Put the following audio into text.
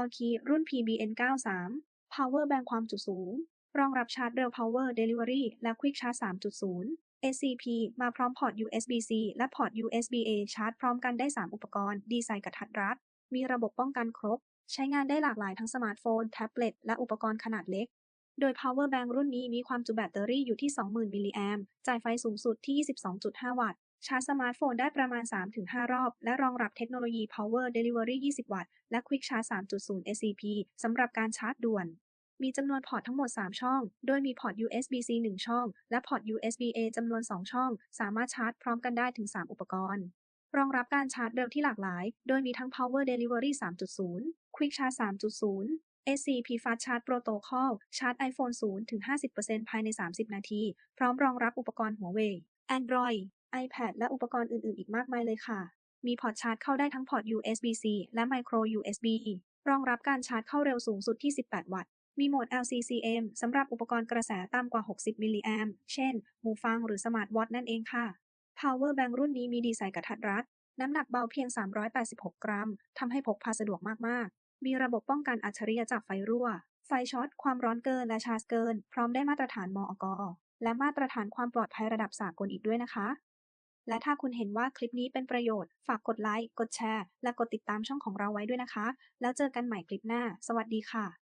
All Key รุ่น PBN93 Power Bank ความจุสูง รองรับชาร์จเร็ว Power Delivery และ Quick Charge 3.0 SCP มาพร้อมพอร์ต USB-C และพอร์ต USB-A ชาร์จพร้อมกันได้ 3 อุปกรณ์ ดีไซน์กระทัดรัด มีระบบป้องกันครบ ใช้งานได้หลากหลายทั้งสมาร์ทโฟน แท็บเล็ต และอุปกรณ์ขนาดเล็ก โดย Power Bank รุ่นนี้มีความจุแบตเตอรี่อยู่ที่ 20,000 มิลลิแอมป์ จ่ายไฟสูงสุดที่ 22.5 วัตต์ ชาร์จสมาร์ทโฟนได้ประมาณ 3-5 รอบ และรองรับเทคโนโลยี Power Delivery 20 วัตต์ และ Quick Charge 3.0 SCP สำหรับการชาร์จด่วน มีจำนวนพอร์ตทั้งหมด 3 ช่อง โดยมีพอร์ต USB-C 1 ช่อง และพอร์ต USB-A จำนวน 2 ช่อง สามารถชาร์จพร้อมกันได้ถึง 3 อุปกรณ์ รองรับการชาร์จเร็วที่หลากหลาย โดยมีทั้ง Power Delivery 3.0 Quick Charge 3.0 SCP Fast Charge Protocol ชาร์จ iPhone 0-50%ภายใน 30 นาที พร้อมรองรับอุปกรณ์ Huawei Android iPad และอุปกรณ์อื่น ๆ อีกมากมายเลยค่ะ มีพอร์ตชาร์จเข้าได้ทั้งพอร์ต USB-C และ Micro USB รองรับการชาร์จเข้าเร็วสูงสุดที่ 18 วัตต์ มีโหมด LCCM สำหรับอุปกรณ์กระแสต่ำกว่า 60 มิลลิแอมป์ เช่น หูฟังหรือสมาร์ทวอทนั่นเองค่ะ Power Bank รุ่นนี้มีดีไซน์กระทัดรัด น้ำหนักเบาเพียง 386 กรัม ทำให้พกพาสะดวกมาก ๆ มีระบบป้องกันอัจฉริยะจากไฟรั่ว ไฟช็อต ความร้อนเกินและชาร์จเกิน พร้อมได้มาตรฐานมอก และมาตรฐานความปลอดภัยระดับสากลอีกด้วยนะคะ และถ้าคุณเห็นว่าคลิปนี้เป็นประโยชน์ ฝากกดไลค์ กดแชร์ และกดติดตามช่องของเราไว้ด้วยนะคะ แล้วเจอกันใหม่คลิปหน้า สวัสดีค่ะ